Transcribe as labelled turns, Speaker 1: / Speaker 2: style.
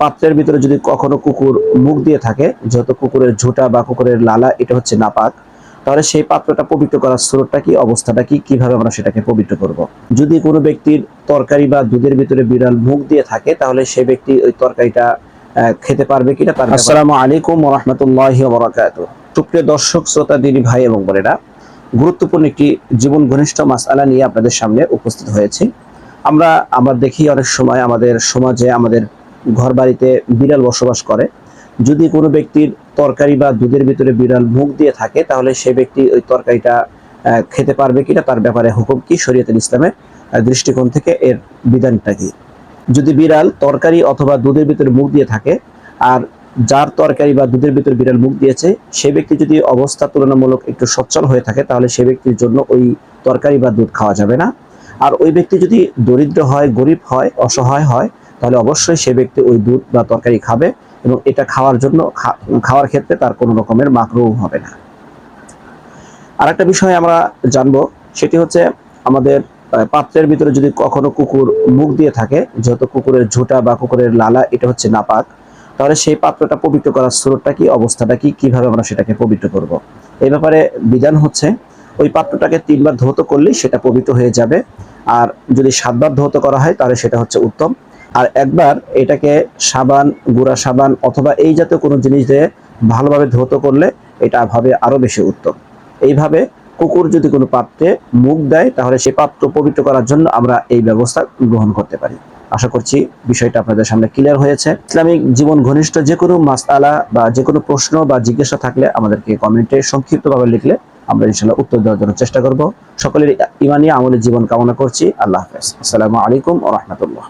Speaker 1: পাত্রের ভিতরে যদি কখনো কুকুর মুখ দিয়ে থাকে, যেহেতু কুকুরের ঝোঁটা বা কুকুরের লালা, এটা হচ্ছে নাপাক, তাহলে সেই পাত্রটা পবিত্র করার স্রোতটা কি, অবস্থাটা কি, কীভাবে আমরা সেটাকে পবিত্র করব। যদি কোনো ব্যক্তির তরকারি বা দুধের ভিতরে বিড়াল মুখ দিয়ে থাকে, তাহলে সে ব্যক্তি ওই তরকারিটা খেতে পারবে কিনা পারবে আসসালামু আলাইকুম রহমতুল্লাহ বরাকাত সুপ্রিয় দর্শক, শ্রোতা, দিনী ভাই এবং বোনেরা, গুরুত্বপূর্ণ একটি জীবন ঘনিষ্ঠ মাসআলা নিয়ে আপনাদের সামনে উপস্থিত হয়েছে। আমরা আমরা দেখি অনেক সময় আমাদের সমাজে, আমাদের ঘর বাড়িতে বিড়াল বসবাস করে। যদি কোনো ব্যক্তির তরকারি বা দুধের ভিতরে বিড়াল মুখ দিয়ে থাকে, তাহলে সে ব্যক্তি ওই তরকারিটা খেতে পারবে কিনা তার ব্যাপারে হুকুম কি শরীয়তুল ইসলামের দৃষ্টিকোণ থেকে এর বিধানটা কি? যদি বিড়াল তরকারি অথবা দুধের ভিতরে মুখ দিয়ে থাকে, আর যার তরকারি বা দুধের ভিতরে বিড়াল মুখ দিয়েছে সে ব্যক্তি যদি অবস্থা তুলনামূলক একটু সচ্ছল হয়ে থাকে, তাহলে সে ব্যক্তির জন্য ওই তরকারি বা দুধ খাওয়া যাবে না। আর ওই ব্যক্তি যদি দরিদ্র হয়, গরিব হয়, অসহায় হয় তাহলে অবশ্যই সে ব্যক্তি ওই দুধ বা তরকারি খাবে এবং এটা খাওয়ার জন্য খাওয়ার ক্ষেত্রে তার কোনো রকমের মাকরু হবে না আর একটা বিষয় আমরা জানব, সেটি হচ্ছে আমাদের পাত্রের ভিতরে যদি কখনো কুকুর মুখ দিয়ে থাকে, যেহেতু কুকুরের ঝোঁটা বা কুকুরের লালা, এটা হচ্ছে নাপাক, তাহলে সেই পাত্রটা পবিত্র করার স্রোতটা কি, অবস্থাটা কি, কীভাবে আমরা সেটাকে পবিত্র করব। এই ব্যাপারে বিধান হচ্ছে, ওই পাত্রটাকে তিনবার ধৌত করলেই সেটা পবিত্র হয়ে যাবে, আর যদি সাতবার ধৌত করা হয়, তাহলে সেটা হচ্ছে উত্তম আর একবার এটাকে সাবান, গুঁড়া সাবান অথবা এই জাতীয় কোনো জিনিস দিয়ে ভালোভাবে ধৌত করলে এটা হবে আরও বেশি উত্তম। এইভাবে কুকুর যদি কোনো পাত্রে মুখ দেয়, তাহলে সেই পাত্র পবিত্র করার জন্য আমরা এই ব্যবস্থা গ্রহণ করতে পারি। আশা করছি বিষয়টা আপনাদের সামনে ক্লিয়ার হয়েছে। ইসলামিক জীবন ঘনিষ্ঠ যে কোনো মাসআলা বা যে কোনো প্রশ্ন বা জিজ্ঞাসা থাকলে আমাদেরকে কমেন্টে সংক্ষিপ্তভাবে লিখলে আমরা ইনশাল্লাহ উত্তর দেওয়ার জন্য চেষ্টা করব। সকলের ইমানি আমলের জীবন কামনা করছি। আল্লাহ হাফেজ। আসসালামু আলাইকুম ও রহমতুল্লাহ।